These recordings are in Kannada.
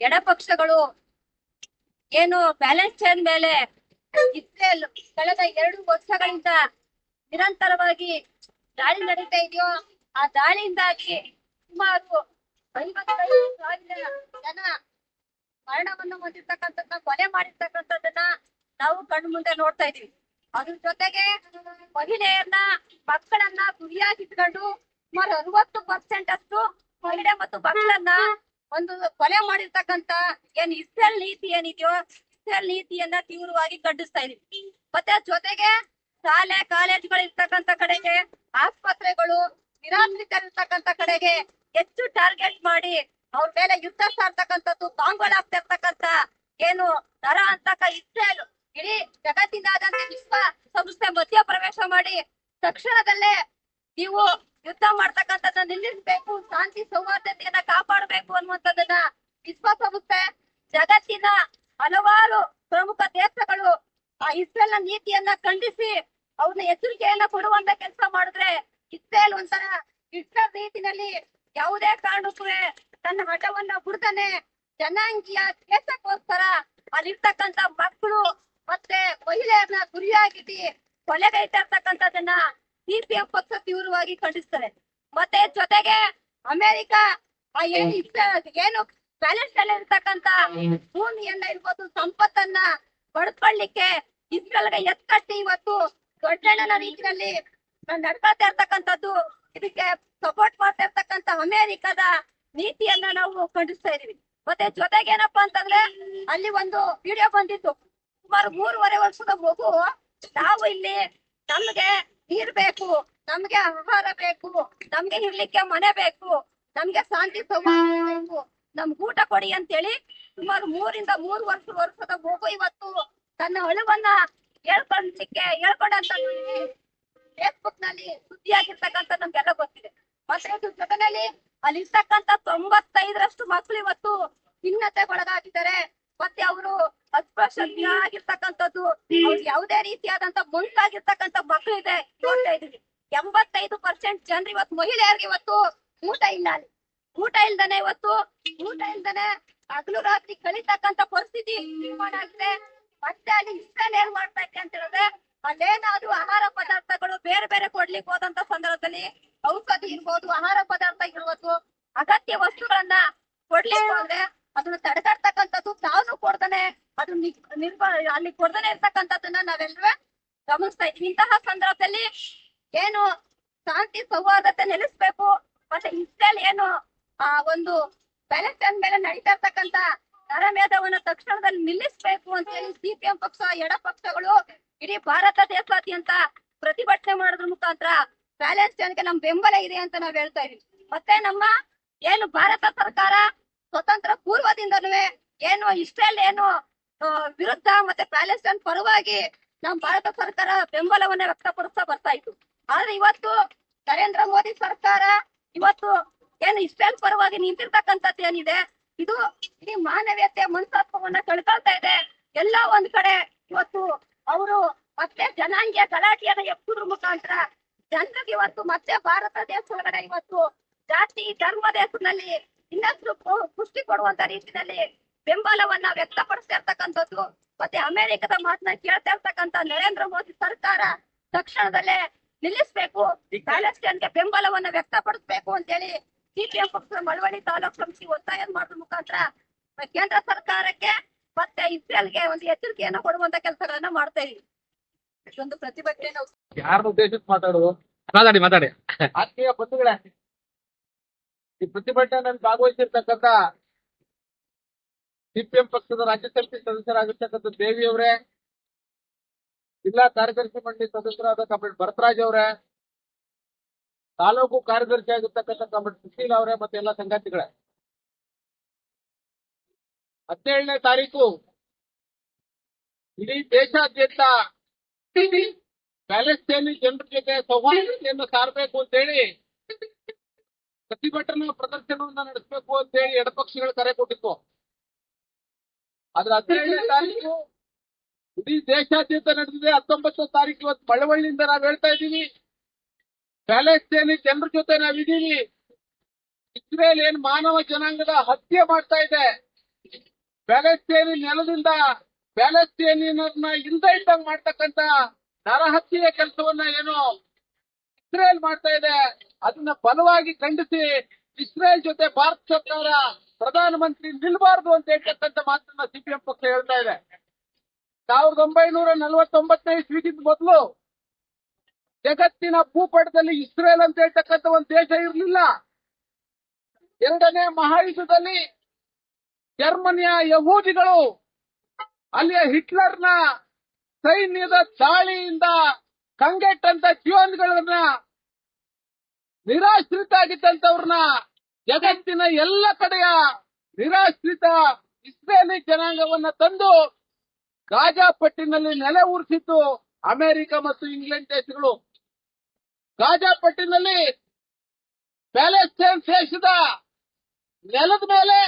ಎಡಪಕ್ಷಗಳು ಏನು ಬ್ಯಾಲೆನ್ಸ್ ಪ್ಯಾಲೆಸ್ಟೈನ್ ಮೇಲೆ ಇಸ್ರೇಲ್ ಕಳೆದ ಎರಡು ವರ್ಷಗಳಿಂದ ನಿರಂತರವಾಗಿ ದಾಳಿ ನಡೀತಾ ಇದೆಯೋ, ಆ ದಾಳಿಯಿಂದಾಗಿ ಸುಮಾರು ಐವತ್ತೈದು ಸಾವಿರ ಜನ ಮರಣವನ್ನು ಹೊಂದಿರ್ತಕ್ಕಂಥದ್ದನ್ನ, ಕೊಲೆ ಮಾಡಿರ್ತಕ್ಕಂಥದ್ದನ್ನ ನಾವು ಕಣ್ಣು ಮುಂದೆ ನೋಡ್ತಾ ಇದೀವಿ ಅದ್ರ ಜೊತೆಗೆ ಮಹಿಳೆಯರನ್ನ ಮಕ್ಕಳನ್ನ ಗುರಿಯಾಗಿಟ್ಕೊಂಡು ಸುಮಾರು ಅರವತ್ತು ಪರ್ಸೆಂಟ್ ಅಷ್ಟು ಮಹಿಳೆ ಮತ್ತು ಮಕ್ಕಳನ್ನ ಒಂದು ಕೊಲೆ ಮಾಡಿರ್ತಕ್ಕಂತ ಏನ್ ಇಸ್ರೇಲ್ ನೀತಿ ಏನಿದೆಯೋ, ಇಸ್ರೇಲ್ ನೀತಿಯನ್ನ ತೀವ್ರವಾಗಿ ಖಂಡಿಸ್ತಾ ಇದೀವಿ. ಮತ್ತೆ ಜೊತೆಗೆ ಶಾಲೆ ಕಾಲೇಜುಗಳು ಇರ್ತಕ್ಕಂತ ಕಡೆಗೆ, ಆಸ್ಪತ್ರೆಗಳು ನಿರಾಶ್ರಿತರಿರ್ತಕ್ಕಂತ ಕಡೆಗೆ ಹೆಚ್ಚು ಟಾರ್ಗೆಟ್ ಮಾಡಿ ಅವ್ರ ಮೇಲೆ ಯುದ್ಧ ಸಾರ್ತಕ್ಕಂಥದ್ದು ಆಗ್ತಾ ಇರ್ತಕ್ಕಂತ ಏನು ನರ ಅಂತಕ ಇಸ್ರೇಲ್ ಇಡೀ ಜಗತ್ತಿನಾದಂತ ವಿಶ್ವ ಸಂಸ್ಥೆ ಮಧ್ಯ ಪ್ರವೇಶ ಮಾಡಿ ತಕ್ಷಣದಲ್ಲೇ ನೀವು ಯುದ್ಧ ಮಾಡ್ತಕ್ಕಂಥದ್ದನ್ನ ನಿಲ್ಲಿಸ್ಬೇಕು, ಶಾಂತಿ ಸೌಹಾರ್ದತೆಯನ್ನ ಕಾಪಾಡಬೇಕು ಅನ್ನುವಂಥದ್ದನ್ನ ವಿಶ್ವಸಂಸ್ಥೆ ಜಗತ್ತಿನ ಹಲವಾರು ಪ್ರಮುಖ ದೇಶಗಳು ಆ ಇಸ್ರೇಲ್ನ ನೀತಿಯನ್ನ ಖಂಡಿಸಿ ಅವ್ರನ್ನ ಎಚ್ಚರಿಕೆಯನ್ನ ಕೊಡುವಂತ ಕೆಲಸ ಮಾಡಿದ್ರೆ ಇಸ್ರೇಲ್ ಒಂಥರ ಇಸ್ರೇಲ್ ರೀತಿನಲ್ಲಿ ಯಾವುದೇ ಕಾರಣಕ್ಕೂ ತನ್ನ ಹಠವನ್ನ ಬಿಡ್ತಾನೆ ಜನಾಂಗೀಯ ದೇಶಕ್ಕೋಸ್ಕರ ಅಲ್ಲಿರ್ತಕ್ಕಂಥ ಮಕ್ಕಳು ಮತ್ತೆ ಮಹಿಳೆಯರನ್ನ ಗುರಿಯಾಗಿಟ್ಟು ಕೊಲೆಗೈತಾ ಇರ್ತಕ್ಕಂಥದ್ದನ್ನ ಸಿಪಿಎಂ ಪಕ್ಷ ತೀವ್ರವಾಗಿ ಖಂಡಿಸ್ತಾರೆ. ಮತ್ತೆ ಜೊತೆಗೆ ಅಮೆರಿಕ ಏನು ಪ್ಯಾಲೆಸ್ಟೈನ್ ಇರ್ತಕ್ಕಂತ ಭೂಮಿಯನ್ನ ಇರ್ಬೋದು ಸಂಪತ್ತನ್ನ ಪಡ್ಕೊಳ್ಳಿಕ್ಕೆ ಇಸ್ರೇಲ್ಗೆ ಎತ್ಕಟ್ಟಿ ಇವತ್ತು ದೊಡ್ಡಣ್ಣನ ರೀತಿಯಲ್ಲಿ ನಡ್ಕೊಳ್ತಾ ಇರ್ತಕ್ಕಂಥದ್ದು. ಇದಕ್ಕೆ ಸಪೋರ್ಟ್ ಮಾಡ್ತಾ ಇರ್ತಕ್ಕಂತ ಅಮೆರಿಕದ ನೀತಿಯನ್ನ ನಾವು ಖಂಡಿಸ್ತಾ ಇದೀವಿ ಮತ್ತೆ ಜೊತೆಗೆ ಏನಪ್ಪಾ ಅಂತಂದ್ರೆ ಅಲ್ಲಿ ಒಂದು ವಿಡಿಯೋ ಬಂದಿತ್ತು. ಸುಮಾರು ಮೂರುವರೆ ವರ್ಷದ ಮಗು ನಾವು ಇಲ್ಲಿ ನಮ್ಗೆ ನೀರ್ ಬೇಕು ನಮ್ಗೆ ಆಹಾರ ಬೇಕು, ನಮ್ಗೆ ಇರ್ಲಿಕ್ಕೆ ಮನೆ ಬೇಕು, ನಮ್ಗೆ ಶಾಂತಿ ಸೌಹಾರ್ದ ಬೇಕು. ನಮ್ಗೆ ಊಟ ಕೊಡಿ ಅಂತೇಳಿ ಸುಮಾರು ಮೂರಿಂದ ಮೂರು ವರ್ಷ, ವರ್ಷದ ಮಗು ಇವತ್ತು ತನ್ನ ಅಳುವನ್ನ ಹೇಳ್ಕೊಳ್ಲಿಕ್ಕೆ ಹೇಳ್ಕೊಂಡಂತ ಫೇಸ್ಬುಕ್ನಲ್ಲಿ ಸುದ್ದಿ ಸುದ್ದಿಯಾಗಿರ್ತಕ್ಕಂಥ ನಮ್ಗೆಲ್ಲ ಗೊತ್ತಿದೆ. ಮತ್ತೆ ಇದ್ರ ಜೊತೆನಲ್ಲಿ ಅಲ್ಲಿ ಇರ್ತಕ್ಕಂತ ತೊಂಬತ್ತೈದರಷ್ಟು ಮಕ್ಕಳು ಇವತ್ತು ಖಿನ್ನತೆಗೊಳಗಾಗಿದ್ದಾರೆ ಮತ್ತೆ ಅವರು ಅಸ್ಪೃಶ್ಯ ಆಗಿರ್ತಕ್ಕಂಥದ್ದು ಅವ್ರಿಗೆ ಯಾವುದೇ ರೀತಿಯಾದಂತ ಮಕ್ಳು ಇದೆ ನೋಡ್ತಾ ಇದೀವಿ ಎಂಬತ್ತೈದು ಪರ್ಸೆಂಟ್ ಜನರು ಇವತ್ತು ಮಹಿಳೆಯರಿಗೆ ಇವತ್ತು ಊಟ ಇಲ್ಲ ಅಲ್ಲಿ. ಊಟ ಇಲ್ದನೆ ಇವತ್ತು ಊಟ ಇಲ್ದನೆ ಹಗಲು ರಾತ್ರಿ ಕಲಿತಕ್ಕಂತ ಪರಿಸ್ಥಿತಿ ನಿರ್ಮಾಣ ಆಗಿದೆ. ಮತ್ತೆ ಅಲ್ಲಿ ಇಷ್ಟ ಏನ್ ಮಾಡ್ತಾ ಇದೆ ಅಂತ ಹೇಳಿದ್ರೆ ಅಲ್ಲೇನಾದ್ರೂ ಆಹಾರ ಪದಾರ್ಥಗಳು ಬೇರೆ ಬೇರೆ ಕೊಡ್ಲಿಕ್ಕೆ ಹೋದಂತ ಸಂದರ್ಭದಲ್ಲಿ ಔಷಧಿ ಇರ್ಬೋದು ಆಹಾರ ಪದಾರ್ಥ ಇರ್ಬೋದು ಅಗತ್ಯ ವಸ್ತುಗಳನ್ನ ಕೊಡ್ಲಿಕ್ಕೆ ಹೋದ್ರೆ ಅದನ್ನ ತಡೆಗಟ್ಟತಕ್ಕಂಥದ್ದು ತಾನು ಕೊಡ್ತಾನೆ. ಅದು ನಿ- ನಿರ್ಬ ಅಲ್ಲಿ ಕೊಡ್ತಾನೆ ಇರ್ತಕ್ಕಂಥದ್ದನ್ನ ನಾವೆಲ್ಲರೂ ಗಮನಿಸ್ತಾ ಇದ್ವಿ. ಇಂತಹ ಸಂದರ್ಭದಲ್ಲಿ ಏನು ಶಾಂತಿ ಸೌಹಾರ್ದತೆ ನೆಲೆಸ್ಬೇಕು, ಮತ್ತೆ ಇಸ್ರೇಲ್ ಏನು, ಆ, ಒಂದು ಪ್ಯಾಲೆಸ್ಟೈನ್ ಮೇಲೆ ನಡೀತಾ ಇರ್ತಕ್ಕಂತ ನರಮೇಧವನ್ನ ತಕ್ಷಣದಲ್ಲಿ ನಿಲ್ಲಿಸ್ಬೇಕು ಅಂತ ಹೇಳಿ ಸಿಪಿಎಂ ಪಕ್ಷ, ಎಡ ಪಕ್ಷಗಳು ಇಡೀ ಭಾರತ ದೇಶಾದ್ಯಂತ ಪ್ರತಿಭಟನೆ ಮಾಡೋದ್ರ ಮುಖಾಂತರ ಪ್ಯಾಲೆಸ್ಟೈನ್ಗೆ ನಮ್ ಬೆಂಬಲ ಇದೆ ಅಂತ ನಾವ್ ಹೇಳ್ತಾ ಇದೀವಿ. ಮತ್ತೆ ನಮ್ಮ ಏನು ಭಾರತ ಸರ್ಕಾರ ಸ್ವತಂತ್ರ ಪೂರ್ವದಿಂದನೂ ಏನು ಇಸ್ರೇಲ್ ಏನು ವಿರುದ್ಧ ಮತ್ತೆ ಪ್ಯಾಲೆಸ್ಟೈನ್ ಪರವಾಗಿ ನಮ್ಮ ಭಾರತ ಸರ್ಕಾರ ಬೆಂಬಲವನ್ನ ವ್ಯಕ್ತಪಡಿಸ್ತಾ ಬರ್ತಾ ಇತ್ತು. ಆದ್ರೆ ಇವತ್ತು ನರೇಂದ್ರ ಮೋದಿ ಸರ್ಕಾರ ಇವತ್ತು ಏನು ಇಸ್ರೇಲ್ ಪರವಾಗಿ ನಿಂತಿರ್ತಕ್ಕಂಥದ್ದು ಏನಿದೆ, ಇದು ಇಡೀ ಮಾನವೀಯತೆ ಮನಸ್ತತ್ವವನ್ನ ಕಳ್ಕೊಳ್ತಾ ಇದೆ. ಎಲ್ಲ ಒಂದ್ ಕಡೆ ಇವತ್ತು ಅವರು ಮತ್ತೆ ಜನಾಂಗೀಯ ಗಲಾಟೆಯನ್ನ ಎಪ್ಪುದ್ರ ಮುಖಾಂತರ ಜನರಿಗೆ ಇವತ್ತು ಮತ್ತೆ ಭಾರತ ದೇಶ ಇವತ್ತು ಜಾತಿ ಧರ್ಮದ ಹೆಸರಿನಲ್ಲಿ ಇನ್ನಷ್ಟು ಪುಷ್ಟಿ ಕೊಡುವಂತ ರೀತಿಯಲ್ಲಿ ಬೆಂಬಲವನ್ನ ವ್ಯಕ್ತಪಡಿಸ್ತಾ ಇರ್ತಕ್ಕಂಥದ್ದು. ಮತ್ತೆ ಅಮೆರಿಕದ ಮಾತನ್ನ ಕೇಳ್ತಾ ಇರ್ತಕ್ಕಂತ ನರೇಂದ್ರ ಮೋದಿ ಸರ್ಕಾರ ತಕ್ಷಣದಲ್ಲೇ ನಿಲ್ಲಿಸಬೇಕು. ಪ್ಯಾಲೆಸ್ಟೈನ್ಗೆ ಬೆಂಬಲವನ್ನ ವ್ಯಕ್ತಪಡಿಸಬೇಕು ಅಂತೇಳಿ ಸಿಪಿಎಂ ಪಕ್ಷದ ಮಳವಳ್ಳಿ ತಾಲೂಕು ಸಮಿತಿ ಒತ್ತಾಯ ಮಾಡೋದ್ರ ಮುಖಾಂತರ ಕೇಂದ್ರ ಸರ್ಕಾರಕ್ಕೆ ಮತ್ತೆ ಇಸ್ರೇಲ್ಗೆ ಒಂದು ಎಚ್ಚರಿಕೆಯನ್ನ ಕೊಡುವಂತ ಕೆಲಸಗಳನ್ನ ಮಾಡ್ತಾ ಇದೀವಿ ಇದೊಂದು ಪ್ರತಿಭಟನೆ ನಾವು ಮಾತಾಡುದು ಮಾತಾಡಿ ಮಾತಾಡಿ. ಆತ್ಮೀಯ ಬಂಧುಗಳೇ ಈ ಪ್ರತಿಭಟನೆಯಲ್ಲಿ ಭಾಗವಹಿಸಿರ್ತಕ್ಕಂಥ ಸಿಪಿಎಂ ಪಕ್ಷದ ರಾಜ್ಯ ಸಮಿತಿ ಸದಸ್ಯರಾಗಿರ್ತಕ್ಕಂಥ ದೇವಿ ಅವರೇ, ಜಿಲ್ಲಾ ಕಾರ್ಯದರ್ಶಿ ಮಂಡಳಿ ಸದಸ್ಯರಾದ ಕಮಿಟಿ ಭರತರಾಜ್ ಅವರೇ, ತಾಲೂಕು ಕಾರ್ಯದರ್ಶಿ ಆಗಿರ್ತಕ್ಕಂಥ ಕಮಿಟಿ ಸುಶೀಲ್ ಅವರೇ ಮತ್ತೆ ಎಲ್ಲ ಸಂಗಾತಿಗಳೇ ಹದಿನೇಳನೇ ತಾರೀಕು, ಇಡೀ ದೇಶಾದ್ಯಂತ ಪ್ಯಾಲೆಸ್ಟೈನಿ ಜನರ ಜೊತೆ ಸೌಹಾರ್ದತೆಯನ್ನು ಸಾರಬೇಕು ಅಂತ ಹೇಳಿ ಪ್ರತಿಭಟನಾ ಪ್ರದರ್ಶನವನ್ನ ನಡೆಸಬೇಕು ಅಂತ ಹೇಳಿ ಎಡಪಕ್ಷಗಳು ಕರೆ ಕೊಟ್ಟಿತ್ತು. ಆದ್ರೆ ಹದಿನೇಳನೇ ತಾರೀಕು ಇಡೀ ದೇಶಾದ್ಯಂತ ನಡೆದಿದೆ. ಹತ್ತೊಂಬತ್ತು ತಾರೀಕು ಇವತ್ತು ಮಳವಳ್ಳಿಯಿಂದ ನಾವ್ ಹೇಳ್ತಾ ಇದ್ದೀವಿ. ಪ್ಯಾಲೆಸ್ಟೈನ್ ಜನರ ಜೊತೆ ನಾವಿದ್ದೀವಿ ಇಸ್ರೇಲ್ ಏನ್ ಮಾನವ ಜನಾಂಗದ ಹತ್ಯೆ ಮಾಡ್ತಾ ಇದೆ. ಪ್ಯಾಲೆಸ್ತೇನಿ ನೆಲದಿಂದ ಪ್ಯಾಲೆಸ್ತೇನಿಯನ್ನ ಇಲ್ದೇ ಇದ್ದಂಗ್ ಮಾಡ್ತಕ್ಕಂತ ನರಹತ್ಯೆಯ ಕೆಲಸವನ್ನ ಏನು ಇಸ್ರೇಲ್ ಮಾಡ್ತಾ ಇದೆ. ಅದನ್ನ ಬಲವಾಗಿ ಖಂಡಿಸಿ ಇಸ್ರೇಲ್ ಜೊತೆ ಭಾರತ ಸರ್ಕಾರ ಪ್ರಧಾನಮಂತ್ರಿ ನಿಲ್ಬಾರ್ದು ಅಂತ ಹೇಳ್ತಕ್ಕಂಥ ಮಾತನ್ನ ಸಿಪಿಎಂ ಪಕ್ಷ ಹೇಳ್ತಾ ಇದೆ. ಸಾವಿರದ ಒಂಬೈನೂರ ನಲವತ್ತೊಂಬತ್ತನೇ ಇಸ್ವಿಗಿಂತ ಮೊದಲು ಜಗತ್ತಿನ ಭೂಪಟದಲ್ಲಿ ಇಸ್ರೇಲ್ ಅಂತ ಹೇಳ್ತಕ್ಕಂಥ ಒಂದು ದೇಶ ಇರಲಿಲ್ಲ. ಎರಡನೇ ಮಹಾಯುದ್ಧದಲ್ಲಿ ಜರ್ಮನಿಯ ಯಹೂದಿಗಳು ಅಲ್ಲಿಯ ಹಿಟ್ಲರ್ನ ಸೈನ್ಯದ ದಾಳಿಯಿಂದ ಕಂಗೆಟ್ಟಂತ ಜೀವನ್ಗಳನ್ನ ನಿರಾಶ್ರಿತ ಆಗಿದ್ದಂತವ್ರನ್ನ ಜಗತ್ತಿನ ಎಲ್ಲ ಕಡೆಯ ನಿರಾಶ್ರಿತ ಇಸ್ರೇಲಿ ಜನಾಂಗವನ್ನ ತಂದು ಗಾಜಾಪಟ್ಟಿನಲ್ಲಿ ನೆಲೆ ಉರಿಸಿದ್ದು ಅಮೆರಿಕ ಮತ್ತು ಇಂಗ್ಲೆಂಡ್ ದೇಶಗಳು. ಗಾಜಾಪಟ್ಟಿನಲ್ಲಿ ಪ್ಯಾಲೆಸ್ಟೈನ್ ದೇಶದ ನೆಲದ ಮೇಲೆ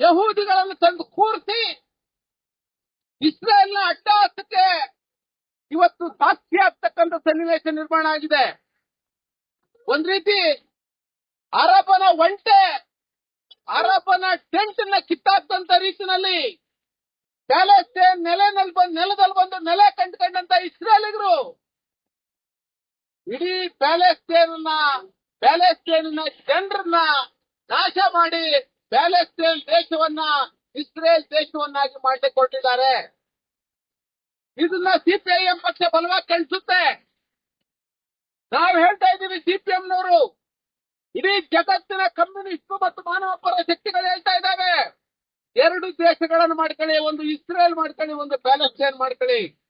ಯಹೂದಿಗಳನ್ನು ತಂದು ಕೂರಿಸಿ ಇಸ್ರೇಲ್ನ ಅಟ್ಟಹಾಸಕ್ಕೆ ಇವತ್ತು ಸಾಕ್ಷಿ ಆಗ್ತಕ್ಕಂಥ ಸನ್ನಿವೇಶ ನಿರ್ಮಾಣ ಆಗಿದೆ. ಒಂದ್ ರೀತಿ ಅರಬನ ಒಂಟೆ ಅರಬನ ಟೆಂಟ್ನ ಕಿತ್ತಾಕ್ತಂತ ರೀತಿನಲ್ಲಿ ನೆಲೆನಲ್ಲಿ ಬಂದು ನೆಲದಲ್ಲಿ ಬಂದು ನೆಲೆ ಕಂಡುಕೊಂಡಂತ ಇಸ್ರೇಲಿಗರು. ಇಡೀ ಪ್ಯಾಲೆಸ್ಟೈನ್ ಪ್ಯಾಲೆಸ್ಟೈನ್ ಜನರನ್ನ ನಾಶ ಮಾಡಿ ಪ್ಯಾಲೆಸ್ಟೈನ್ ದೇಶವನ್ನ ಇಸ್ರೇಲ್ ದೇಶವನ್ನಾಗಿ ಮಾಡಿಕೊಟ್ಟಿದ್ದಾರೆ ಇದನ್ನ ಸಿಪಿಐಎಂ ಪಕ್ಷ ಬಲವಾಗಿ ಕಳಿಸುತ್ತೆ. ನಾವು ಹೇಳ್ತಾ ಇದ್ದೀವಿ ಸಿಪಿಎಂನವರು ಇಡೀ ಜಗತ್ತಿನ ಕಮ್ಯುನಿಸ್ಟ್ ಮತ್ತು ಮಾನವ ಪರ ಶಕ್ತಿಗಳು ಹೇಳ್ತಾ ಇದ್ದಾವೆ. ಎರಡು ದೇಶಗಳನ್ನು ಮಾಡ್ಕೊಳ್ಳಿ, ಒಂದು ಇಸ್ರೇಲ್ ಮಾಡ್ಕೊಳ್ಳಿ, ಒಂದು ಪ್ಯಾಲೆಸ್ಟೈನ್ ಮಾಡ್ಕೊಳ್ಳಿ.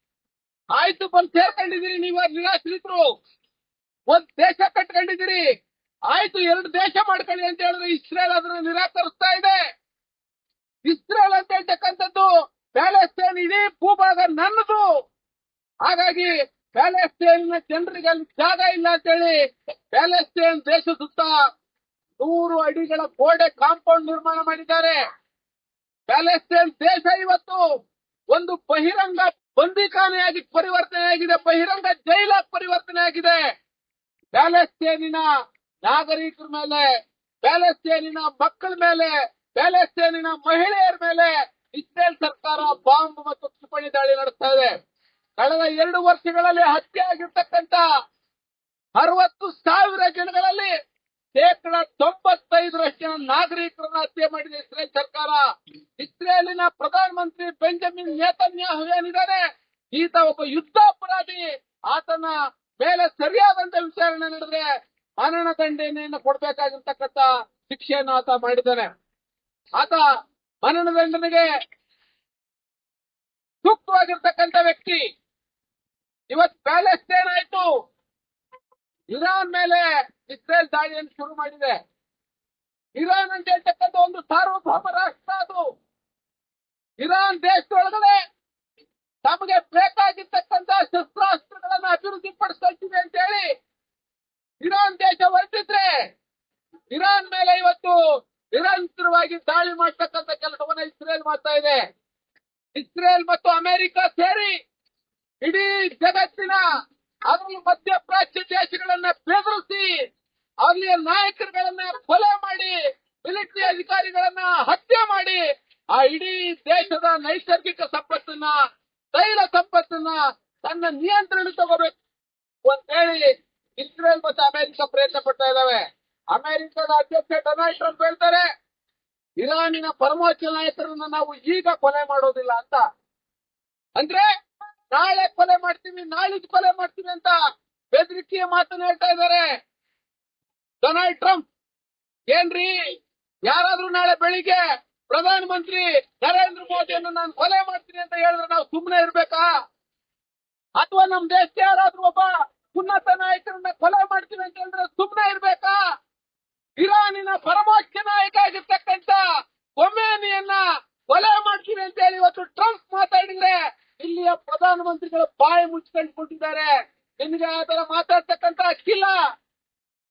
ಆಯ್ತು, ಬಂದು ಸೇರ್ಕೊಂಡಿದ್ದೀರಿ ನೀವು ನಿರಾಶ್ರಿತರು? ಒಂದ್ ದೇಶ ಕಟ್ಕೊಂಡಿದ್ದೀರಿ. ಆಯ್ತು, ಎರಡು ದೇಶ ಮಾಡ್ಕೊಳ್ಳಿ ಅಂತ ಹೇಳಿದ್ರೆ ಇಸ್ರೇಲ್ ಅದನ್ನ ನಿರಾಕರಿಸ್ತಾ ಇದೆ. ಇಸ್ರೇಲ್ ಅಂತ ಹೇಳ್ತಕ್ಕಂಥದ್ದು ಪ್ಯಾಲೆಸ್ತೇನ್ ಇಡೀ ಭೂಭಾಗ ನನ್ನದು. ಹಾಗಾಗಿ ಪ್ಯಾಲೆಸ್ತೇನಿನ ಜನರಿಗೆ ಅಲ್ಲಿ ಜಾಗ ಇಲ್ಲ ಅಂತೇಳಿ ಪ್ಯಾಲೆಸ್ತೇನ್ ದೇಶ ಸುತ್ತ ನೂರು ಅಡಿಗಳ ಗೋಡೆ ಕಾಂಪೌಂಡ್ ನಿರ್ಮಾಣ ಮಾಡಿದ್ದಾರೆ. ಪ್ಯಾಲೆಸ್ತೇನ್ ದೇಶ ಇವತ್ತು ಒಂದು ಬಹಿರಂಗ ಬಂದಿಖಾನೆಯಾಗಿ ಪರಿವರ್ತನೆ ಆಗಿದೆ, ಬಹಿರಂಗ ಜೈಲ ಪರಿವರ್ತನೆ ಆಗಿದೆ. ಪ್ಯಾಲೆಸ್ತೇನಿನ ನಾಗರಿಕರ ಮೇಲೆ, ಪ್ಯಾಲೆಸ್ತೇನಿನ ಮಕ್ಕಳ ಮೇಲೆ, ಪ್ಯಾಲೆಸ್ತೇನಿನ ಮಹಿಳೆಯರ ಮೇಲೆ ಇಸ್ರೇಲ್ ಸರ್ಕಾರ ಬಾಂಬ್ ಮತ್ತು ಕ್ಷಿಪಣಿ ದಾಳಿ ನಡೆಸ್ತಾ ಇದೆ. ಕಳೆದ ಎರಡು ವರ್ಷಗಳಲ್ಲಿ ಹತ್ಯೆ ಆಗಿರ್ತಕ್ಕಂಥ ಅರವತ್ತು ಸಾವಿರ ಜನಗಳಲ್ಲಿ ಶೇಕಡ ತೊಂಬತ್ತೈದರಷ್ಟು ಜನ ನಾಗರಿಕರನ್ನ ಹತ್ಯೆ ಮಾಡಿದೆ ಇಸ್ರೇಲ್ ಸರ್ಕಾರ. ಇಸ್ರೇಲಿನ ಪ್ರಧಾನಮಂತ್ರಿ ಬೆಂಜಮಿನ್ ನೇತನ್ಯಾಹು ಏನಿದ್ದಾರೆ? ಈತ ಒಬ್ಬ ಯುದ್ಧಾಪರಾಧಿ. ಆತನ ಮೇಲೆ ಸರಿಯಾದಂತ ವಿಚಾರಣೆ ನಡೆದ್ರೆ ಮರಣ ದಂಡನೆಯನ್ನು ಕೊಡಬೇಕಾಗಿರ್ತಕ್ಕಂಥ ಶಿಕ್ಷೆಯನ್ನು ಆತ ಮಾಡಿದ್ದಾನೆ. ಆತ ಮರಣ ದಂಡನೆಗೆ ಸೂಕ್ತವಾಗಿರ್ತಕ್ಕಂಥ ವ್ಯಕ್ತಿ. ಇವತ್ ಪ್ಯಾಲೆಸ್ ಆಯ್ತು ಇರಾನ್ ಮೇಲೆ ಇಸ್ರೇಲ್ ದಾಳಿಯನ್ನು ಶುರು ಮಾಡಿದೆ. ಇರಾನ್ ಅಂತ ಹೇಳ್ತಕ್ಕಂಥ ಒಂದು ಸಾರ್ವಭೌಮ ರಾಷ್ಟ್ರ ಅದು. ಇರಾನ್ ದೇಶದೊಳಗಡೆ ತಮಗೆ ಬೇಕಾಗಿರ್ತಕ್ಕಂಥ ಶಸ್ತ್ರಾಸ್ತ್ರಗಳನ್ನು ಅಭಿವೃದ್ಧಿ ಪಡಿಸ್ಕೊಳ್ತೀವಿ ಅಂತ ಹೇಳಿ ಇರಾನ್ ದೇಶ ಹೊರಟಿದ್ರೆ ಇರಾನ್ ಮೇಲೆ ಇವತ್ತು ನಿರಂತರವಾಗಿ ದಾಳಿ ಮಾಡ್ತಕ್ಕಂಥ ಕೆಲಸವನ್ನ ಇಸ್ರೇಲ್ ಮಾಡ್ತಾ ಇದೆ. ಇಸ್ರೇಲ್ ಮತ್ತು ಅಮೆರಿಕ ಸೇರಿ ಇಡೀ ಜಗತ್ತಿನ ಅದರಲ್ಲಿ ಮಧ್ಯಪ್ರಾಚ್ಯ ದೇಶಗಳನ್ನ ಬೆದರಿಸಿ, ಅಲ್ಲಿಯ ನಾಯಕರುಗಳನ್ನ ಕೊಲೆ ಮಾಡಿ, ಮಿಲಿಟರಿ ಅಧಿಕಾರಿಗಳನ್ನ ಹತ್ಯೆ ಮಾಡಿ, ಆ ಇಡೀ ದೇಶದ ನೈಸರ್ಗಿಕ ಸಂಪತ್ತನ್ನ, ತೈಲ ಸಂಪತ್ತನ್ನ ತನ್ನ ನಿಯಂತ್ರಣ ತಗೋಬೇಕು ಅಂತ ಹೇಳಿ ಇಸ್ರೇಲ್ ಮತ್ತು ಅಮೆರಿಕ ಪ್ರಯತ್ನ ಪಡ್ತಾ ಇದಾವೆ ಅಮೆರಿಕದ ಅಧ್ಯಕ್ಷ ಡೊನಾಲ್ಡ್ ಟ್ರಂಪ್ ಹೇಳ್ತಾರೆ, ಇರಾನಿನ ಪರಮೋಚ್ಚ ನಾಯಕರನ್ನ ನಾವು ಈಗ ಕೊಲೆ ಮಾಡೋದಿಲ್ಲ ಅಂತ. ಅಂದ್ರೆ ನಾಳೆ ಕೊಲೆ ಮಾಡ್ತೀವಿ ನಾಳಿದ್ ಕೊಲೆ ಮಾಡ್ತೀವಿ ಅಂತ ಬೆದರಿಕೆಯ ಮಾತನ್ನ ಹೇಳ್ತಾ ಇದ್ದಾರೆ ಡೊನಾಲ್ಡ್ ಟ್ರಂಪ್. ಏನ್ರಿ? ಯಾರಾದ್ರೂ ನಾಳೆ ಬೆಳಿಗ್ಗೆ ಪ್ರಧಾನಮಂತ್ರಿ ನರೇಂದ್ರ ಮೋದಿಯನ್ನು ನಾನು ಕೊಲೆ ಮಾಡ್ತೀನಿ ಅಂತ ಹೇಳಿದ್ರೆ ನಾವು ಸುಮ್ಮನೆ ಇರ್ಬೇಕಾ? ಅಥವಾ ನಮ್ ದೇಶಕ್ಕೆ ಯಾರಾದ್ರೂ ಒಬ್ಬ ಉನ್ನತ ನಾಯಕರನ್ನ ಕೊಲೆ ಮಾಡ್ತೀನಿ ಅಂತ ಹೇಳಿದ್ರೆ ಸುಮ್ಮನೆ ಇರ್ಬೇಕಾ? ಇರಾನಿನ ಪರಮೋಚ್ಚ ನಾಯಕ ಆಗಿರ್ತಕ್ಕಂಥ ಕೊಮೇನಿಯನ್ನ ಕೊಲೆ ಮಾಡ್ತೀವಿ ಅಂತ ಹೇಳಿ ಇವತ್ತು ಟ್ರಂಪ್ ಮಾತಾಡಿದ್ರೆ ಇಲ್ಲಿಯ ಪ್ರಧಾನಮಂತ್ರಿಗಳು ಬಾಯಿ ಮುಚ್ಕೊಂಡು ಕೊಟ್ಟಿದ್ದಾರೆ ನಿನ್ಗೆ ಆ ತರ ಮಾತಾಡ್ತಕ್ಕಂತ ಹಕ್ಕಿಲ್ಲ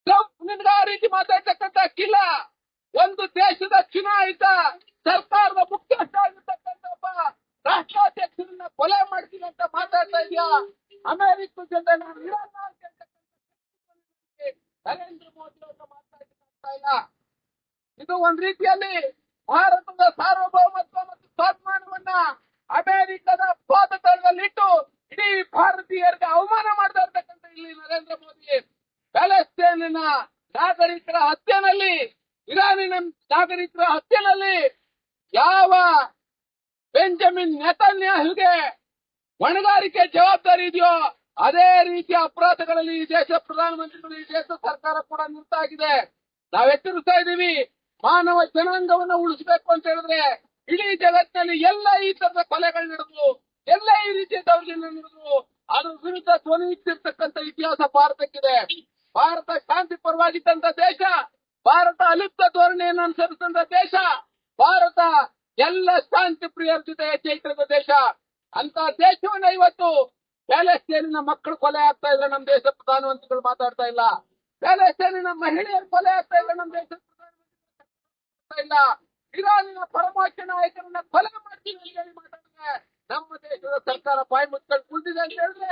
ಟ್ರಂಪ್ ನಿನ್ಗೆ ಆ ರೀತಿ ಮಾತಾಡ್ತಕ್ಕಂತ ಹಕ್ಕಿಲ್ಲ ಒಂದು ದೇಶದ ಚುನಾಯಿತ ಸರ್ಕಾರದ ಮುಖ್ಯಸ್ಥ ಆಗಿರ್ತಕ್ಕಂಥ ಒಬ್ಬ ರಾಷ್ಟ್ರಾಧ್ಯಕ್ಷರನ್ನ ಕೊಲೆ ಮಾಡ್ತೀನಿ ಅಂತ ಮಾತಾಡ್ತಾ ಇದೆಯಾ? ಅಮೆರಿಕ ಜೊತೆ ನಾನು ಇರಲ್ಲ ಅಂತ ಹೇಳ್ತಕ್ಕಂಥ ನರೇಂದ್ರ ಮೋದಿ ಅವ್ರನ್ನ ಮಾತಾಡ್ತಾ ಇದು ಒಂದ್ ರೀತಿಯಲ್ಲಿ ಭಾರತದ ಸಾರ್ವಭೌಮತ್ವ ಮತ್ತು ಸ್ವಾಭಿಮಾನವನ್ನ ಅಮೆರಿಕದ ಪಾದತಳದಲ್ಲಿಟ್ಟು ಇಡೀ ಭಾರತೀಯರಿಗೆ ಅವಮಾನ ಮಾಡ್ತಾ ಇರ್ತಕ್ಕಂಥ ಇಲ್ಲಿ ನರೇಂದ್ರ ಮೋದಿ ಪ್ಯಾಲೆಸ್ತೇನಿನ ನಾಗರಿಕರ ಹತ್ಯೆನಲ್ಲಿ, ಇರಾನಿನ ನಾಗರಿಕರ ಹತ್ಯೆನಲ್ಲಿ ಯಾವ ಬೆಂಜಮಿನ್ ನೆತನ್ಯಾಹುಗೆ ಹೊಣೆಗಾರಿಕೆ ಜವಾಬ್ದಾರಿ ಇದೆಯೋ ಅದೇ ರೀತಿಯ ಅಪರಾಧಗಳಲ್ಲಿ ಈ ದೇಶ ಪ್ರಧಾನಮಂತ್ರಿಗಳು, ಈ ದೇಶ ಸರ್ಕಾರ ಕೂಡ ನಿಂತಾಗಿದೆ. ನಾವ್ ಎತ್ತಿರ್ತಾ ಇದೀವಿ ಮಾನವ ಜನಾಂಗವನ್ನ ಉಳಿಸ್ಬೇಕು ಅಂತ ಹೇಳಿದ್ರೆ ಇಡೀ ಜಗತ್ತಿನಲ್ಲಿ ಎಲ್ಲ ಈ ತರದ ಕೊಲೆಗಳು ನಡೆದು ಎಲ್ಲ ಈ ರೀತಿಯ ದೌರ್ಜನ್ಯ ನಡೆದು ಅದ್ರ ವಿರುದ್ಧ ಧ್ವನಿ ಇತಿಹಾಸ ಭಾರತಕ್ಕಿದೆ. ಭಾರತ ಶಾಂತಿ ಪರವಾಗಿದ್ದಂತ ದೇಶ, ಭಾರತ ಅಲಿಪ್ತ ಧೋರಣೆಯನ್ನು ಅನುಸರಿಸಿದಂತ ದೇಶ, ಭಾರತ ಎಲ್ಲ ಶಾಂತಿ ಪ್ರಿಯರ ಜೊತೆ ಚೈತ್ರದ ದೇಶ. ಅಂತ ದೇಶವನ್ನ ಇವತ್ತು ಪ್ಯಾಲೆಸ್ತೇನಿನ ಮಕ್ಕಳು ಕೊಲೆ ಆಗ್ತಾ ಇದ್ರೆ ನಮ್ಮ ದೇಶ ಪ್ರಧಾನಮಂತ್ರಿಗಳು ಮಾತಾಡ್ತಾ ಇಲ್ಲ. ಪ್ಯಾಲೆಸ್ತೇನಿನ ಮಹಿಳೆಯರು ಕೊಲೆ ಆಗ್ತಾ ಇಲ್ಲ ನಮ್ಮ ದೇಶ ಇಲ್ಲ. ಇರಾನಿನ ಪರಮಾಕ್ಷ ನಾಯಕರನ್ನ ಕೊಲೆ ಮಾಡ್ತೀವಿ ಅಂತ ಹೇಳಿ ಮಾತಾಡಿದ್ರೆ ನಮ್ಮ ದೇಶದ ಸರ್ಕಾರ ಬಾಯಿ ಮುಚ್ಕೊಂಡು ಕುಳಿತಿದೆ ಅಂತ ಹೇಳಿದ್ರೆ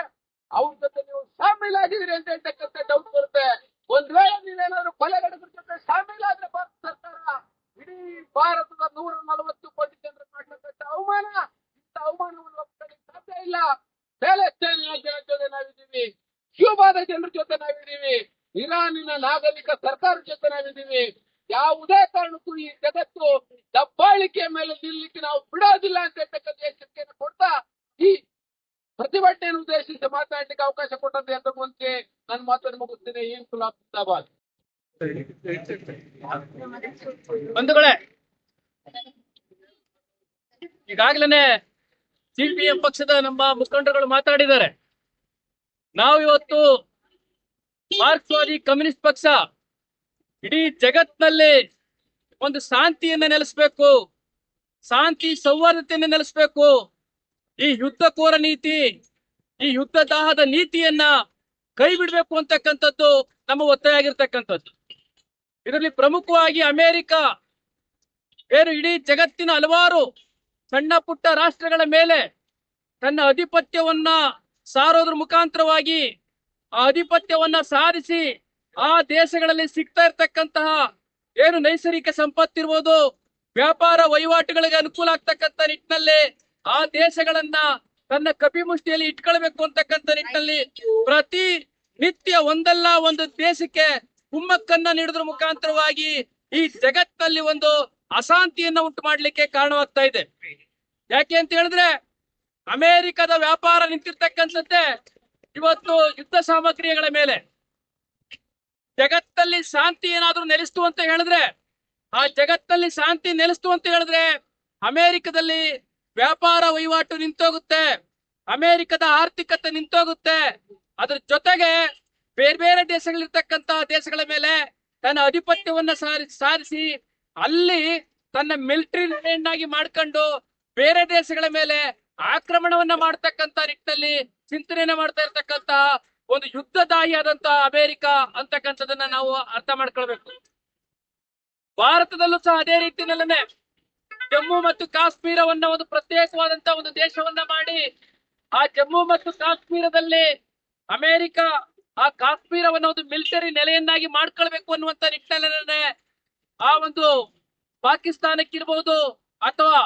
ಅವ್ರ ಜೊತೆ ನೀವು ಶಾಮೀಲಾಗಿದ್ದೀರಿ ಅಂತ ಹೇಳ್ತಕ್ಕಂಥ ಡೌಟ್ ಬರುತ್ತೆ. ಒಂದ್ ವೇಳೆ ನೀವೇನಾದ್ರೂ ಕೊಲೆಗಡದ್ರ ಜೊತೆ ಶಾಮೀಲಾದ್ರೆ ಭಾರತ ಸರ್ಕಾರ ಇಡೀ ಭಾರತದ ನೂರ ನಲವತ್ತು ಕೋಟಿ ಜನರು ಮಾಡ್ತಕ್ಕಂಥ ಅವಮಾನ, ಇಂಥ ಅವಮಾನವನ್ನು ಒಪ್ಕೊಳ್ಳಿಕ್ಕೆ ಸಾಧ್ಯ ಇಲ್ಲ. ಪ್ಯಾಲೆಸ್ಟೈನ್ ಜನರ ಜೊತೆ ನಾವಿದ್ದೀವಿ. ಕ್ಯೂಬಾದ ಜನರ ಜೊತೆ ನಾವಿದ್ದೀವಿ. ಇರಾನಿನ ನಾಗರಿಕ ಸರ್ಕಾರ ಜೊತೆ ನಾವಿದ್ದೀವಿ ಯಾವುದೇ ಕಾರಣಕ್ಕೂ ಈ ಜಗತ್ತು ದಬ್ಬಾಳಿಕೆ ಮೇಲೆ ನಿಲ್ಲಿಕ್ಕೆ ನಾವು ಬಿಡೋದಿಲ್ಲ ಅಂತ ಹೇಳ್ತಕ್ಕಂಥ ಎಚ್ಚರಿಕೆಯನ್ನು ಕೊಡ್ತಾ ಈ ಪ್ರತಿಭಟನೆಯನ್ನು ಉದ್ದೇಶಿಸಿ ಮಾತನಾಡಲಿಕ್ಕೆ ಅವಕಾಶ ಕೊಟ್ಟಂತೆ ಎಲ್ರಿಗೂ ಮುಂಚೆ ನನ್ನ ಮಾತನ್ನು ಮುಗಿಸ್ತೇನೆ. ಏನ್ ಗುಲಾಬ್ ಬಂಧುಗಳೇ ಈಗಾಗಲೇ ಸಿಪಿಎಂ ಪಕ್ಷದ ನಮ್ಮ ಮುಖಂಡರುಗಳು ಮಾತಾಡಿದ್ದಾರೆ. ನಾವು ಇವತ್ತು ಮಾರ್ಕ್ಸ್ವಾದಿ ಕಮ್ಯುನಿಸ್ಟ್ ಪಕ್ಷ ಇಡೀ ಜಗತ್ನಲ್ಲಿ ಒಂದು ಶಾಂತಿಯನ್ನ ನೆಲೆಸಬೇಕು, ಶಾಂತಿ ಸೌಹಾರ್ದತೆಯನ್ನು ನೆಲೆಸಬೇಕು. ಈ ಯುದ್ಧಕೋರ ನೀತಿ, ಈ ಯುದ್ಧ ದಾಹದ ನೀತಿಯನ್ನ ಕೈ ಬಿಡಬೇಕು ಅಂತಕ್ಕಂಥದ್ದು ನಮ್ಮ ಒತ್ತಾಯ ಆಗಿರ್ತಕ್ಕಂಥದ್ದು. ಇದರಲ್ಲಿ ಪ್ರಮುಖವಾಗಿ ಅಮೆರಿಕ, ಬೇರೆ ಇಡೀ ಜಗತ್ತಿನ ಹಲವಾರು ಸಣ್ಣ ಪುಟ್ಟ ರಾಷ್ಟ್ರಗಳ ಮೇಲೆ ತನ್ನ ಅಧಿಪತ್ಯವನ್ನ ಸಾರೋದ್ರ ಮುಖಾಂತರವಾಗಿ ಆ ಅಧಿಪತ್ಯವನ್ನ ಸಾಧಿಸಿ ಆ ದೇಶಗಳಲ್ಲಿ ಸಿಗ್ತಾ ಇರ್ತಕ್ಕಂತಹ ಏನು ನೈಸರ್ಗಿಕ ಸಂಪತ್ತಿರ್ಬೋದು, ವ್ಯಾಪಾರ ವಹಿವಾಟುಗಳಿಗೆ ಅನುಕೂಲ ಆಗ್ತಕ್ಕಂಥ ನಿಟ್ಟಿನಲ್ಲಿ ಆ ದೇಶಗಳನ್ನ ತನ್ನ ಕಪಿಮುಷ್ಟಿಯಲ್ಲಿ ಇಟ್ಕೊಳ್ಬೇಕು ಅಂತಕ್ಕಂಥ ನಿಟ್ಟಿನಲ್ಲಿ ಪ್ರತಿ ನಿತ್ಯ ಒಂದಲ್ಲ ಒಂದು ದೇಶಕ್ಕೆ ಕುಮ್ಮಕ್ಕನ್ನ ನೀಡುದ್ರ ಮುಖಾಂತರವಾಗಿ ಈ ಜಗತ್ತಿನಲ್ಲಿ ಒಂದು ಅಶಾಂತಿಯನ್ನ ಉಂಟು ಮಾಡ್ಲಿಕ್ಕೆ ಕಾರಣವಾಗ್ತಾ ಇದೆ. ಯಾಕೆ ಅಂತ ಹೇಳಿದ್ರೆ ಅಮೆರಿಕದ ವ್ಯಾಪಾರ ನಿಂತಿರ್ತಕ್ಕಂಥದ್ದೇ ಇವತ್ತು ಯುದ್ಧ ಸಾಮಗ್ರಿಗಳ ಮೇಲೆ ಜಗತ್ತಲ್ಲಿ ಶಾಂತಿ ಏನಾದ್ರೂ ನೆಲೆಸ್ತು ಅಂತ ಹೇಳಿದ್ರೆ, ಆ ಜಗತ್ತಲ್ಲಿ ಶಾಂತಿ ನೆಲೆಸ್ತು ಅಂತ ಹೇಳಿದ್ರೆ ಅಮೆರಿಕದಲ್ಲಿ ವ್ಯಾಪಾರ ವಹಿವಾಟು ನಿಂತೋಗುತ್ತೆ, ಅಮೆರಿಕದ ಆರ್ಥಿಕತೆ ನಿಂತೋಗುತ್ತೆ. ಅದ್ರ ಜೊತೆಗೆ ಬೇರೆ ಬೇರೆ ದೇಶಗಳಿರ್ತಕ್ಕಂತ ದೇಶಗಳ ಮೇಲೆ ತನ್ನ ಅಧಿಪತ್ಯವನ್ನ ಸಾರಿ, ಸಾರಿಸಿ ಅಲ್ಲಿ ತನ್ನ ಮಿಲಿಟರಿ ಆಗಿ ಮಾಡ್ಕೊಂಡು ಬೇರೆ ದೇಶಗಳ ಮೇಲೆ ಆಕ್ರಮಣವನ್ನ ಮಾಡ್ತಕ್ಕಂತ ನಿಟ್ಟಿನಲ್ಲಿ ಚಿಂತನೆಯನ್ನ ಮಾಡ್ತಾ ಇರ್ತಕ್ಕಂತ ಒಂದು ಯುದ್ಧದಾಯಿಯಾದಂತ ಅಮೆರಿಕ ಅಂತಕ್ಕಂಥದನ್ನ ನಾವು ಅರ್ಥ ಮಾಡ್ಕೊಳ್ಬೇಕು. ಭಾರತದಲ್ಲೂ ಸಹ ಅದೇ ರೀತಿಯಲ್ಲೇ ಜಮ್ಮು ಮತ್ತು ಕಾಶ್ಮೀರವನ್ನ ಒಂದು ಪ್ರತ್ಯೇಕವಾದಂತ ಒಂದು ದೇಶವನ್ನ ಮಾಡಿ ಆ ಜಮ್ಮು ಮತ್ತು ಕಾಶ್ಮೀರದಲ್ಲಿ ಅಮೆರಿಕ ಆ ಕಾಶ್ಮೀರವನ್ನ ಒಂದು ಮಿಲಿಟರಿ ನೆಲೆಯನ್ನಾಗಿ ಮಾಡ್ಕೊಳ್ಬೇಕು ಅನ್ನುವಂತ ನಿಟ್ಟಿನಲ್ಲೇ ಆ ಒಂದು ಪಾಕಿಸ್ತಾನಕ್ಕಿರ್ಬಹುದು ಅಥವಾ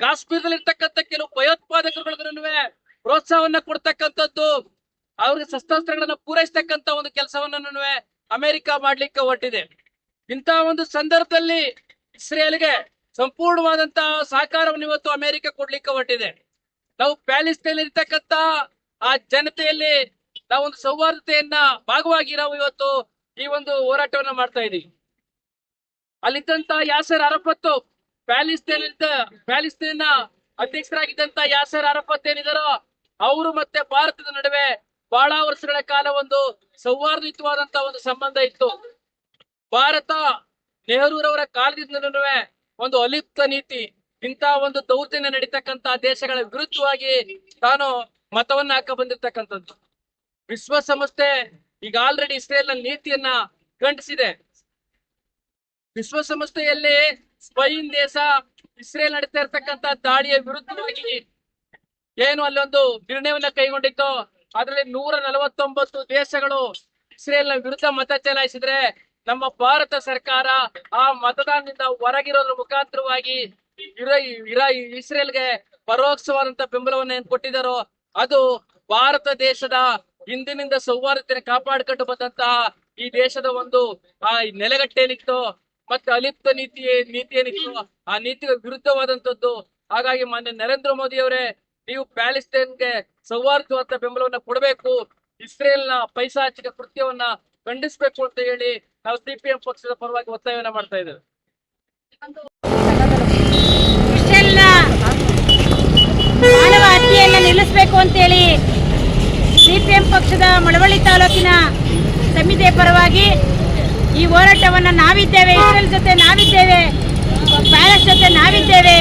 ಕಾಶ್ಮೀರದಲ್ಲಿರ್ತಕ್ಕಂಥ ಕೆಲವು ಭಯೋತ್ಪಾದಕರುಗಳಿಗೂ ಪ್ರೋತ್ಸಾಹವನ್ನ ಕೊಡ್ತಕ್ಕಂಥದ್ದು, ಅವ್ರಿಗೆ ಶಸ್ತ್ರಾಸ್ತ್ರಗಳನ್ನ ಪೂರೈಸ್ತಕ್ಕಂತ ಒಂದು ಕೆಲಸವನ್ನ ಅಮೆರಿಕ ಮಾಡ್ಲಿಕ್ಕೆ ಹೊರಟಿದೆ. ಇಂತ ಒಂದು ಸಂದರ್ಭದಲ್ಲಿ ಇಸ್ರೇಲ್ಗೆ ಸಂಪೂರ್ಣವಾದಂತಹ ಸಹಕಾರವನ್ನು ಇವತ್ತು ಅಮೆರಿಕ ಕೊಡ್ಲಿಕ್ಕೆ ಹೊರಟಿದೆ. ನಾವು ಪ್ಯಾಲಿಸ್ಟೈನ್ ಇರ್ತಕ್ಕಂತ ಆ ಜನತೆಯಲ್ಲಿ ನಾವು ಒಂದು ಸೌಹಾರ್ದತೆಯನ್ನ ಭಾಗವಾಗಿ ನಾವು ಇವತ್ತು ಈ ಒಂದು ಹೋರಾಟವನ್ನ ಮಾಡ್ತಾ ಇದೀವಿ. ಅಲ್ಲಿದ್ದಂತ ಯಾಸರ್ ಅರಫತ್ ಪ್ಯಾಲಿಸ್ಟೈನ್ ಪ್ಯಾಲಿಸ್ಟೈನ್ ಅಧ್ಯಕ್ಷರಾಗಿದ್ದಂತ ಯಾಸರ್ ಅರಫತ್ ಏನಿದಾರೋ ಅವರು ಮತ್ತೆ ಭಾರತದ ನಡುವೆ ಬಹಳ ವರ್ಷಗಳ ಕಾಲ ಒಂದು ಸೌಹಾರ್ದಯುತವಾದಂತ ಒಂದು ಸಂಬಂಧ ಇತ್ತು. ಭಾರತ ನೆಹರೂರವರ ಕಾಲದಿಂದಲೂ ಒಂದು ಅಲಿಪ್ತ ನೀತಿ ಇಂತ ಒಂದು ದೌರ್ಜನ್ಯ ನಡೀತಕ್ಕಂತ ದೇಶಗಳ ವಿರುದ್ಧವಾಗಿ ತಾನು ಮತವನ್ನ ಹಾಕ ಬಂದಿರ್ತಕ್ಕಂಥದ್ದು. ವಿಶ್ವಸಂಸ್ಥೆ ಈಗ ಆಲ್ರೆಡಿ ಇಸ್ರೇಲ್ನ ನೀತಿಯನ್ನ ಖಂಡಿಸಿದೆ. ವಿಶ್ವಸಂಸ್ಥೆಯಲ್ಲಿ ಸ್ಪೈನ್ ದೇಶ ಇಸ್ರೇಲ್ ನಡೀತಾ ಇರ್ತಕ್ಕಂತ ದಾಳಿಯ ವಿರುದ್ಧವಾಗಿ ಏನು ಅಲ್ಲೊಂದು ನಿರ್ಣಯವನ್ನ ಕೈಗೊಂಡಿತ್ತು? ಅದರಲ್ಲಿ ನೂರ ನಲವತ್ತೊಂಬತ್ತು ದೇಶಗಳು ಇಸ್ರೇಲ್ನ ವಿರುದ್ಧ ಮತ ಚಲಾಯಿಸಿದ್ರೆ ನಮ್ಮ ಭಾರತ ಸರ್ಕಾರ ಆ ಮತದಾನದಿಂದ ಹೊರಗಿರೋದ್ರ ಮುಖಾಂತರವಾಗಿ ಇಸ್ರೇಲ್ಗೆ ಪರೋಕ್ಷವಾದಂತ ಬೆಂಬಲವನ್ನ ಏನ್ ಕೊಟ್ಟಿದ್ದಾರೋ, ಅದು ಭಾರತ ದೇಶದ ಹಿಂದಿನಿಂದ ಸೌಹಾರ್ದತೆ ಕಾಪಾಡಿಕೊಂಡು ಬಂದಂತಹ ಈ ದೇಶದ ಒಂದು, ಆ ನೆಲೆಗಟ್ಟೇನಿತ್ತು ಮತ್ತೆ ಅಲಿಪ್ತ ನೀತಿ ನೀತಿ ಏನಿತ್ತು ಆ ನೀತಿಗೆ ವಿರುದ್ಧವಾದಂತದ್ದು. ಹಾಗಾಗಿ ಮಾನ್ಯ ನರೇಂದ್ರ ಮೋದಿ ಅವರೇ ನೀವು ಪ್ಯಾಲೆಸ್ತೇನ್ಗೆ ಸೌಹಾರ್ದವಂತ ಬೆಂಬಲವನ್ನ ಕೊಡಬೇಕು. ಇಸ್ರೇಲ್ನ ಪೈಸಾಚಿಕ ಕೃತ್ಯವನ್ನ ಖಂಡಿಸಬೇಕು ಅಂತ ಹೇಳಿ ನಾವು ಸಿಪಿಎಂ ಪಕ್ಷದ ಪರವಾಗಿ ಒತ್ತಾಯವನ್ನ ಮಾಡ್ತಾ ಇದ್ದೇವೆ. ಮಾನವ ಹತ್ಯೆಯನ್ನ ನಿಲ್ಲಿಸಬೇಕು ಅಂತೇಳಿ ಸಿಪಿಎಂ ಪಕ್ಷದ ಮಳವಳ್ಳಿ ತಾಲೂಕಿನ ಸಮಿತಿಯ ಪರವಾಗಿ ಈ ಹೋರಾಟವನ್ನ ನಾವಿದ್ದೇವೆ, ಇಸ್ರೇಲ್ ಜೊತೆ ನಾವಿದ್ದೇವೆ, ಪ್ಯಾಲೆಸ್ ಜೊತೆ ನಾವಿದ್ದೇವೆ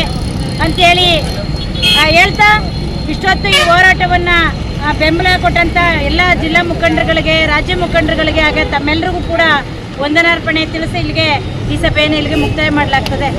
ಅಂತೇಳಿ ಹೇಳ್ತಾ ಇಷ್ಟೊತ್ತು ಈ ಹೋರಾಟವನ್ನ ಆ, ಬೆಂಬಲ ಕೊಟ್ಟಂತ ಎಲ್ಲ ಜಿಲ್ಲಾ ಮುಖಂಡರುಗಳಿಗೆ ರಾಜ್ಯ ಮುಖಂಡರುಗಳಿಗೆ ಹಾಗೆ ತಮ್ಮೆಲ್ಲರಿಗೂ ಕೂಡ ವಂದನಾರ್ಪಣೆ ತಿಳಿಸಿ ಇಲ್ಲಿಗೆ ಈ ಸಭೆಯನ್ನು ಇಲ್ಲಿಗೆ ಮುಕ್ತಾಯ ಮಾಡಲಾಗ್ತದೆ.